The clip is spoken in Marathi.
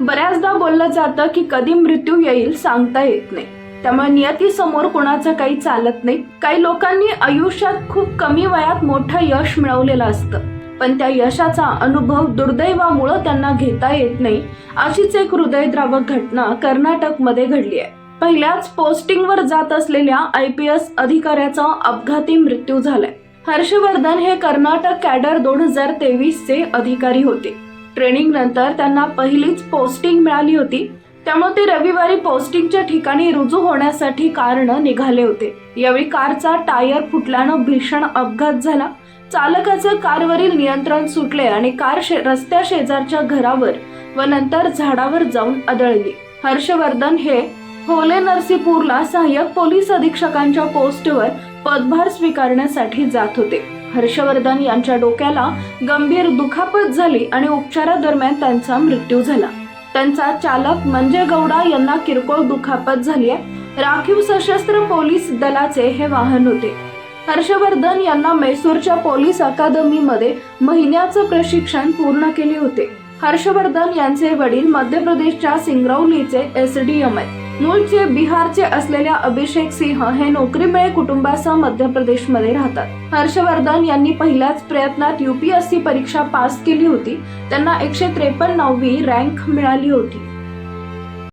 बऱ्याचदा बोललं जातं की कधी मृत्यू येईल सांगता येत नाही. त्यामुळे नियतीसमोर कुणाचं काही चालत नाही. काही लोकांनी आयुष्यात खूप कमी वयात मोठं यश मिळवलेलं असतं. पण त्या यशाचा अनुभव दुर्दैवामुळं त्यांना घेता येत नाही अशीच एक हृदयद्रावक घटना कर्नाटकमध्ये घडली आहे. पहिल्याच पोस्टिंगवर जात असलेल्या आय पी एस अधिकाऱ्याचा अपघाती मृत्यू झालाय. हर्षवर्धन हे कर्नाटक कॅडर दोन हजार तेवीस चे अधिकारी होते. ट्रेनिंग नंतर त्यांना पहिलीच पोस्टिंग मिळाली होती. त्यामुळे ते रविवारी पोस्टिंगच्या ठिकाणी रुजू होण्यासाठी कारनं निघाले होते. यावेळी कारचा टायर फुटल्यानं भीषण अपघात झाला. चालकाचं कारवरील नियंत्रण सुटले आणि कार शे रस्त्या शेजारच्या घरावर व नंतर झाडावर जाऊन आदळली. हर्षवर्धन हे होले नरसीपूरला सहाय्यक पोलीस अधीक्षकांच्या पोस्टवर पदभार स्वीकारण्यासाठी जात होते. हर्षवर्धन यांच्या डोक्याला गंभीर दुखापत झाली आणि उपचारादरम्यान त्यांचा मृत्यू झाला. त्यांचा चालक मंजय गौडा यांना किरकोळ दुखापत झाली आहे. राखीव सशस्त्र पोलीस दलाचे हे वाहन होते. हर्षवर्धन यांना मैसूरच्या पोलीस अकादमीमध्ये महिन्याचं प्रशिक्षण पूर्ण केले होते. हर्षवर्धन यांचे वडील मध्य प्रदेशच्या सिंगरौलीचे एस डी एम आहेत. मूळचे बिहारचे असलेल्या अभिषेक सिंह हे नोकरीमुळे कुटुंबासह मध्य प्रदेशमध्ये राहतात. हर्षवर्धन यांनी पहिल्याच प्रयत्नात युपीएससी परीक्षा पास केली होती. त्यांना एकशे त्रेपन्नवी रँक मिळाली होती.